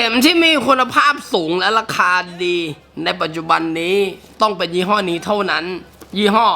ข็มที่มีคุณภาพสูงและราคาดี ในปัจจุบันนี้ต้องเป็นยี่ห้อนี้เท่านั้น ยี่ห้อ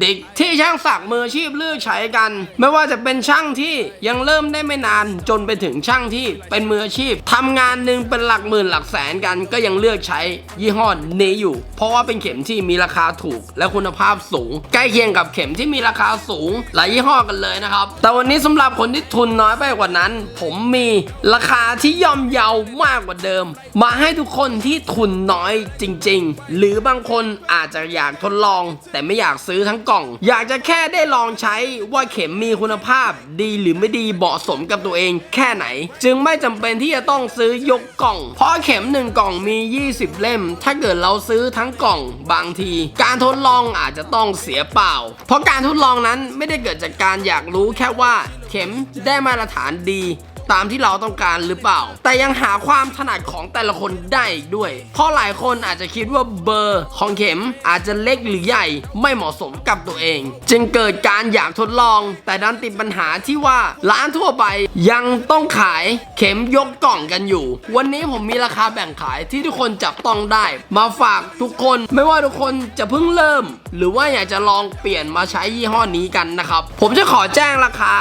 เด็กที่ช่างสักมืออาชีพเลือกใช้กัน ไม่ว่าจะเป็นช่างที่ยังเริ่มได้ไม่นานจนไปถึงช่างที่เป็นมืออาชีพทำงานหนึ่งเป็นหลักหมื่นหลักแสนกัน ก็ยังเลือกใช้ยี่ห้อนี้อยู่ เพราะว่าเป็นเข็มที่มีราคาถูกและคุณภาพสูง ใกล้เคียงกับเข็มที่มีราคาสูง หลายยี่ห้อกันเลยนะครับ แต่วันนี้สำหรับคนที่ทุนน้อยไปกว่านั้น ผมมีราคาที่ย่อมเยาวมากกว่าเดิม มาให้ทุกคนที่ทุนน้อยจริง ๆ หรือบางคนอาจจะอยากทดลอง แต่ไม่อยากซื้อทั้งกล่อง อยากจะแค่ได้ลองใช้ว่าเข็มมีคุณภาพ ดีหรือไม่ดีเหมาะสมกับตัวเองแค่ไหน จึงไม่จำเป็นที่จะต้องซื้อยกกล่อง เพราะเข็มหนึ่งกล่องมี 20 เล่ม ถ้าเกิดเราซื้อทั้งกล่องบางที การทดลองอาจจะต้องเสียเปล่า เพราะการทดลองนั้นไม่ได้เกิดจากการอยากรู้แค่ว่าเข็มได้มาตรฐานดี ตามที่เราต้องการหรือเปล่า แต่ยังหาความถนัดของแต่ละคนได้อีกด้วย เพราะหลายคนอาจจะคิดว่าเบอร์ของเข็มอาจจะเล็กหรือใหญ่ไม่เหมาะสมกับตัวเอง จึงเกิดการอยากทดลอง แต่ดันติดปัญหาที่ว่าร้านทั่วไปยังต้องขายเข็มยกกล่องกันอยู่ วันนี้ผมมีราคาแบ่งขายที่ทุกคนจับต้องได้ มาฝากทุกคนไม่ว่าทุกคนจะเพิ่งเริ่ม หรือว่าอยากจะลองเปลี่ยนมาใช้ยี่ห้อนี้กันนะครับ ผมจะขอแจ้งราคา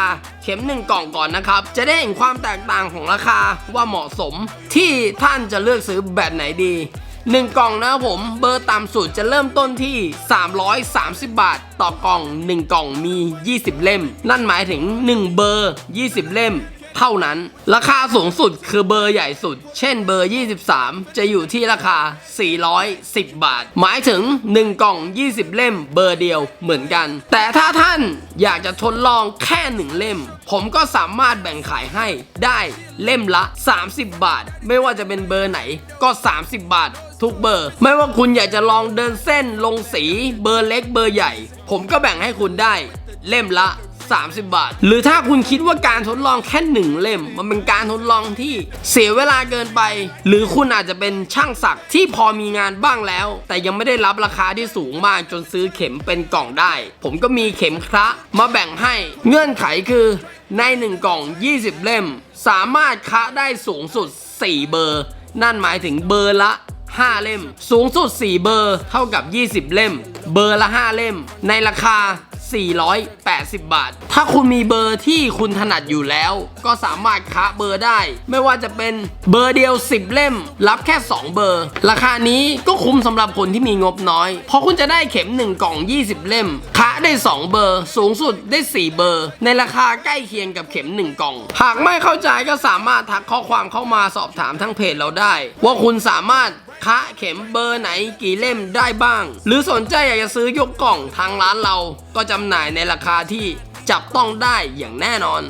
ข็มหนึ่งกล่องก่อนนะครับ จะได้เห็นความแตกต่างของราคาว่าเหมาะสม ที่ท่านจะเลือกซื้อแบบไหนดี 1 กล่องนะครับผมเบอร์ต่ำสุดจะเริ่มต้นที่ 330 บาท ต่อกล่อง 1 กล่องมี 20 เล่ม นั่นหมายถึง 1 เบอร์ 20 เล่ม เท่านั้น ราคาสูงสุดคือเบอร์ใหญ่สุด เช่นเบอร์ 23 จะอยู่ที่ราคา 410 บาท หมายถึง 1 กล่อง 20 เล่มเบอร์เดียวเหมือนกัน แต่ถ้าท่านอยากจะทดลองแค่ 1 เล่ม ผมก็สามารถแบ่งขายให้ได้เล่มละ 30 บาท ไม่ว่าจะเป็นเบอร์ไหนก็ 30 บาททุกเบอร์ ไม่ว่าคุณอยากจะลองเดินเส้นลงสีเบอร์เล็กเบอร์ใหญ่ ผมก็แบ่งให้คุณได้ เล่มละ 30 บาท หรือถ้าคุณคิดว่าการทดลองแค่หนึ่งเล่ม มันเป็นการทดลองที่เสียเวลาเกินไป หรือคุณอาจจะเป็นช่างสักที่พอมีงานบ้างแล้ว แต่ยังไม่ได้รับราคาที่สูงมากจนซื้อเข็มเป็นกล่องได้ ผมก็มีเข็มคระมาแบ่งให้ เงื่อนไขคือใน 1 กล่อง 20 เล่ม สามารถคะได้สูงสุด 4 เบอร์ นั่นหมายถึงเบอร์ละ 5 เล่ม สูงสุด 4 เบอร์ เท่ากับ 20 เล่ม เบอร์ละ 5 เล่ม ในราคา 480 บาท ถ้าคุณมีเบอร์ที่คุณถนัดอยู่แล้ว ก็สามารถคะเบอร์ได้ ไม่ว่าจะเป็นเบอร์เดียว 10 เล่ม รับแค่ 2 เบอร์ ราคานี้ก็คุ้มสำหรับคนที่มีงบน้อย เพราะคุณจะได้เข็ม 1 กล่อง 20 เล่มคะได้ 2 เบอร์ สูงสุดได้ 4 เบอร์ ในราคาใกล้เคียงกับเข็ม 1 กล่อง หากไม่เข้าใจก็สามารถทักข้อความเข้ามาสอบถามทั้งเพจเราได้ ว่าคุณสามารถ คะเข็มเบอร์ไหนกี่เล่มได้บ้าง หรือสนใจอยากจะซื้อยกกล่องทางร้านเราก็จำหน่ายในราคาที่จับต้องได้อย่างแน่นอน